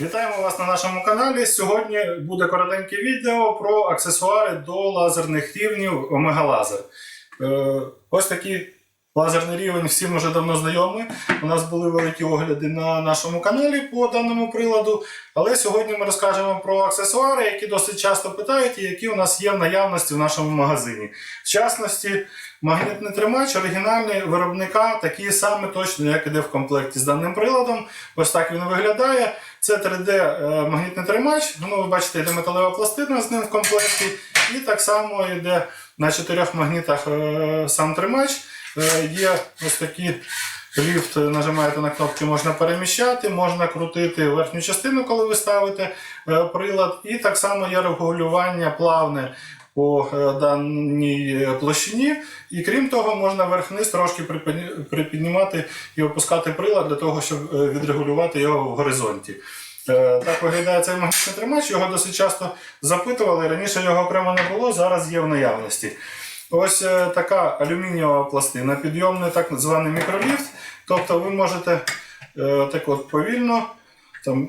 Вітаємо вас на нашому каналі. Сьогодні буде коротеньке відео про аксесуари до лазерних рівнів Омега Лазер. Е, Ось такий лазерний рівень всім вже давно знайомий. У нас були великі огляди на нашому каналі по даному приладу. Але сьогодні ми розкажемо про аксесуари, які досить часто питають і які у нас є в наявності в нашому магазині. В частності, магнітний тримач оригінальний виробника, такий самий точно, як іде в комплекті з даним приладом. Ось так він виглядає. Це 3D е, тримач. Ну, ви бачите, йде металева пластина з ним в комплекті. І так само йде на чотирьох магнітах е, сам тримач. Е, Є ось такий ліфт, нажимаєте на кнопки, можна переміщати, можна крутити верхню частину, коли ви ставите прилад. І так само є регулювання плавне по е, даній е, площині. І крім того, можна верх-низ трошки припіднімати і опускати прилад для того, щоб е, відрегулювати його в горизонті. Так виглядає цей магнітний тримач, його досить часто запитували. Раніше його окремо не було, зараз є в наявності. Ось така алюмінієва пластина, підйомний так званий мікроліфт. Тобто ви можете так от повільно там,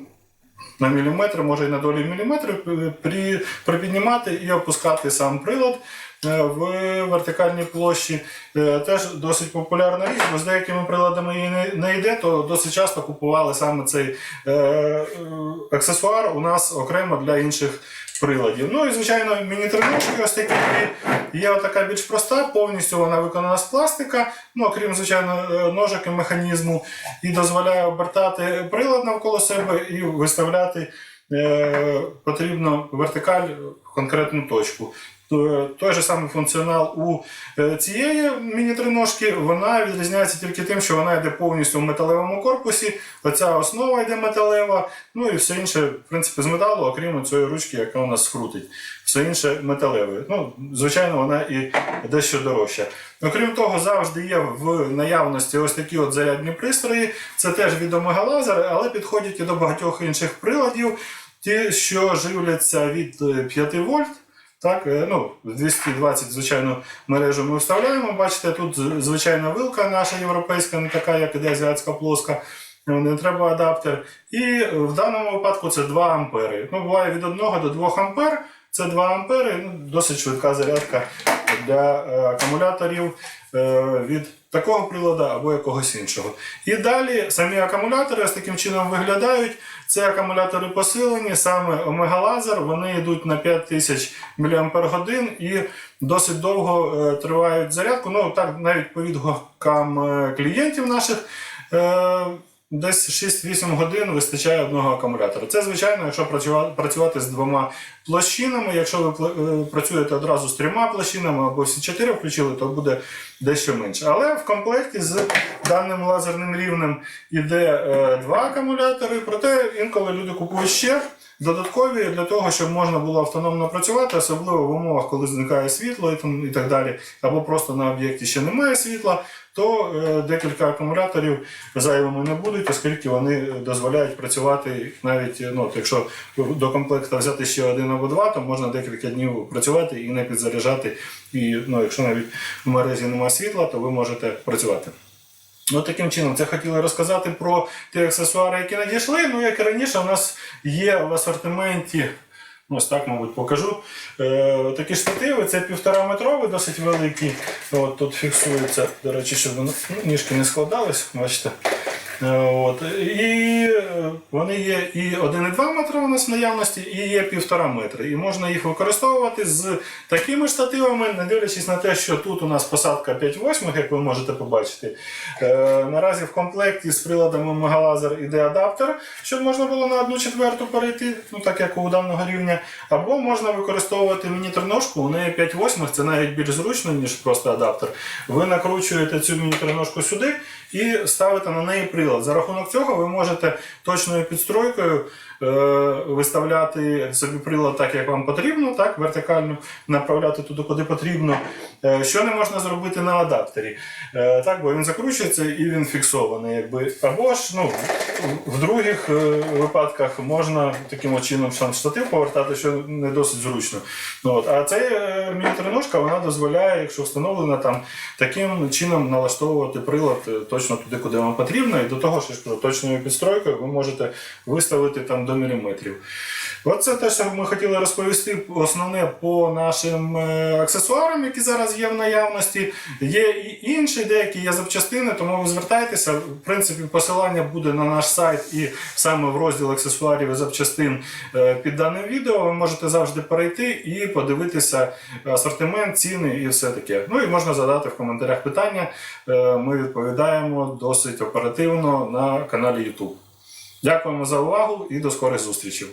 на міліметр, може і на долі міліметрів, е, при, припіднімати і опускати сам прилад е, в вертикальній площі. Е, Теж досить популярна річ, бо з деякими приладами її не, йде, то досить часто купували саме цей аксесуар у нас окремо для інших приладів. Ну і звичайно, міні-треножки ось такі. Є така більш проста, повністю вона виконана з пластика, ну окрім звичайно е, ножик і механізму, і дозволяє обертати прилад навколо себе і виставляти е, потрібно вертикаль в конкретну точку. То- Той же самий функціонал у е, цієї міні-триножки, вона відрізняється тільки тим, що вона йде повністю в металевому корпусі. Оця основа йде металева, ну і все інше, в принципі, з металу, окрім цієї ручки, яка у нас скрутить. Все інше металеве. Ну, звичайно, вона і дещо дорожча. Окрім того, завжди є в наявності ось такі от зарядні пристрої. Це теж від Omega але підходять і до багатьох інших приладів, ті, що живляться від е, 5 вольт. Так, е, ну, 220, звичайно, мережу ми вставляємо. Бачите, тут звичайна вилка наша європейська, не така, як іде азіатська плоска. Ну, Не треба адаптер. І в даному випадку це 2 ампери. Ну, буває від 1 до 2 ампер. Це 2 ампери, ну, досить швидка зарядка для е, акумуляторів е, від такого приладу або якогось іншого. І далі самі акумулятори ось таким чином виглядають. Це акумулятори посилені, саме Laser, вони йдуть на 5000 мАч і досить довго е, тривають зарядку. Ну так, навіть по відгукам клієнтів наших. Десь 6-8 годин вистачає одного акумулятора. Це, звичайно, якщо працюва- працювати з двома площинами. Якщо ви е, працюєте одразу з трьома площинами або всі чотири включили, то буде дещо менше. Але в комплекті з даним лазерним рівнем іде е, два акумулятори, проте інколи люди купують ще додаткові для того, щоб можна було автономно працювати, особливо в умовах, коли зникає світло і, там, і так далі, або просто на об'єкті ще немає світла, то е, декілька акумуляторів зайвими не будуть, оскільки вони дозволяють працювати навіть, е, ну, якщо до комплекта взяти ще один або два, то можна декілька днів працювати і не підзаряджати. І ну, якщо навіть в мережі немає світла, то ви можете працювати. Ну, таким чином, це хотіли розказати про ті аксесуари, які надійшли. Ну, як і раніше, у нас є в асортименті. ну, Ось так, мабуть, покажу. Е, такі штативи, це півтора метрові, досить великі. От тут фіксується, до речі, щоб воно- ну, ніжки не складались, бачите. Е, От. І вони є і 1,2 метри у нас в наявності, і є 1,5 метри. І можна їх використовувати з такими штативами, не дивлячись на те, що тут у нас посадка 5,8, як ви можете побачити. Е, наразі в комплекті з Omega Laser іде адаптер, щоб можна було на 1 четверту перейти, ну так як у даного рівня. Або можна використовувати міні-треножку, у неї 5,8, це навіть більш зручно, ніж просто адаптер. Ви накручуєте цю міні-треножку сюди і ставите на неї прилад. За рахунок цього ви можете точною підстройкою е, виставляти собі прилад так, як вам потрібно, так, вертикально направляти туди, куди потрібно. Е, що не можна зробити на адаптері. Е, так, бо він закручується і він фіксований. Якби. Або ж ну, в других випадках можна таким чином сам штатив повертати, що не досить зручно. Ну, от. А ця е, вона дозволяє, якщо встановлена там, таким чином налаштовувати прилад точно туди, куди вам потрібно. І до того ж, ж точною підстройкою ви можете виставити там до міліметрів. От це те, що ми хотіли розповісти основне по нашим е, аксесуарам, які зараз є в наявності. Є і інші деякі є запчастини, тому ви звертайтеся. В принципі, посилання буде на наш сайт і саме в розділ аксесуарів і запчастин е, під даним відео. Ви можете завжди перейти і подивитися асортимент, ціни і все таке. Ну і можна задати в коментарях питання. Е, Ми відповідаємо досить оперативно на каналі YouTube. Дякуємо за увагу і до скорих зустрічей.